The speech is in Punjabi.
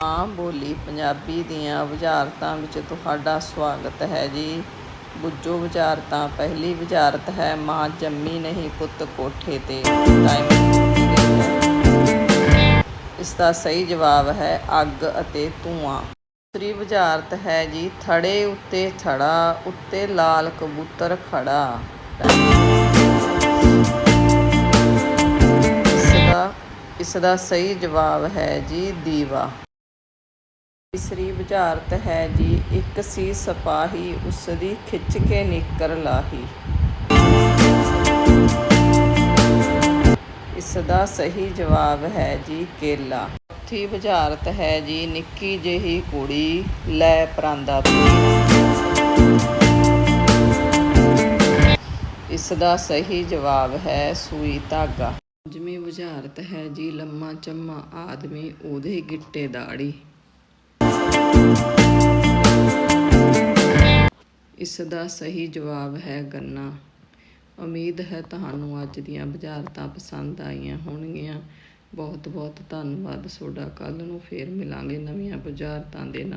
ਮਾਂ ਬੋਲੀ ਪੰਜਾਬੀ ਦੀਆਂ ਵਜ਼ਾਰਤਾਂ ਵਿੱਚ ਤੁਹਾਡਾ ਸਵਾਗਤ ਹੈ ਜੀ। ਬੁੱਝੋ ਵਜ਼ਾਰਤਾਂ ਪਹਿਲੀ ਵਜ਼ਾਰਤ ਹੈ, ਮਾਂ ਜੰਮੀ ਨਹੀਂ ਪੁੱਤ ਕੋਠੇ ਤੇ। ਟਾਈਮ ਇਸ ਦਾ ਸਹੀ ਜਵਾਬ ਹੈ ਅੱਗ ਅਤੇ ਧੂਆਂ। ਦੂਸਰੀ ਵਜ਼ਾਰਤ ਹੈ ਜੀ, ਥੜੇ ਉੱਤੇ ਥੜਾ, ਉੱਤੇ ਲਾਲ ਕਬੂਤਰ ਖੜਾ। ਇਸ ਦਾ ਇਸ ਦਾ ਸਹੀ ਜਵਾਬ ਹੈ ਜੀ ਦੀਵਾ। ਤੀਸਰੀ ਬੁਝਾਰਤ ਹੈ ਜੀ, ਇੱਕ ਸੀ ਸਿਪਾਹੀ, ਉਸਦੀ ਖਿੱਚ ਕੇ ਨਿੱਕਰ ਲਾਹੀ। ਇਸ ਦਾ ਸਹੀ ਜਵਾਬ ਹੈ ਜੀ, ਕੇਲਾ। ਚੌਥੀ ਬੁਝਾਰਤ ਹੈ ਜੀ, ਨਿੱਕੀ ਜਿਹੀ ਕੁੜੀ, ਲੈ ਪਰਾਂਦਾ ਇਸ ਦਾ ਸਹੀ ਜਵਾਬ ਹੈ, ਸੂਈ ਧਾਗਾ। ਪੰਜਵੀਂ ਬੁਝਾਰਤ ਹੈ ਜੀ, ਲੰਮਾ ਚੰਮਾ ਆਦਮੀ, ਉਹਦੇ ਗਿੱਟੇ ਦਾੜੀ ਇਸ ਦਾ ਸਹੀ ਜਵਾਬ ਹੈ ਗੰਨਾ। ਉਮੀਦ ਹੈ ਤੁਹਾਨੂੰ ਅੱਜ ਦੀਆਂ ਬੁਝਾਰਤਾਂ ਪਸੰਦ ਆਈਆਂ ਹੋਣਗੀਆਂ। ਬਹੁਤ ਬਹੁਤ ਧੰਨਵਾਦ। ਤੁਹਾਡਾ ਕੱਲ ਨੂੰ ਫੇਰ ਮਿਲਾਂਗੇ ਨਵੀਆਂ ਬੁਝਾਰਤਾਂ ਦੇ ਨਾਲ।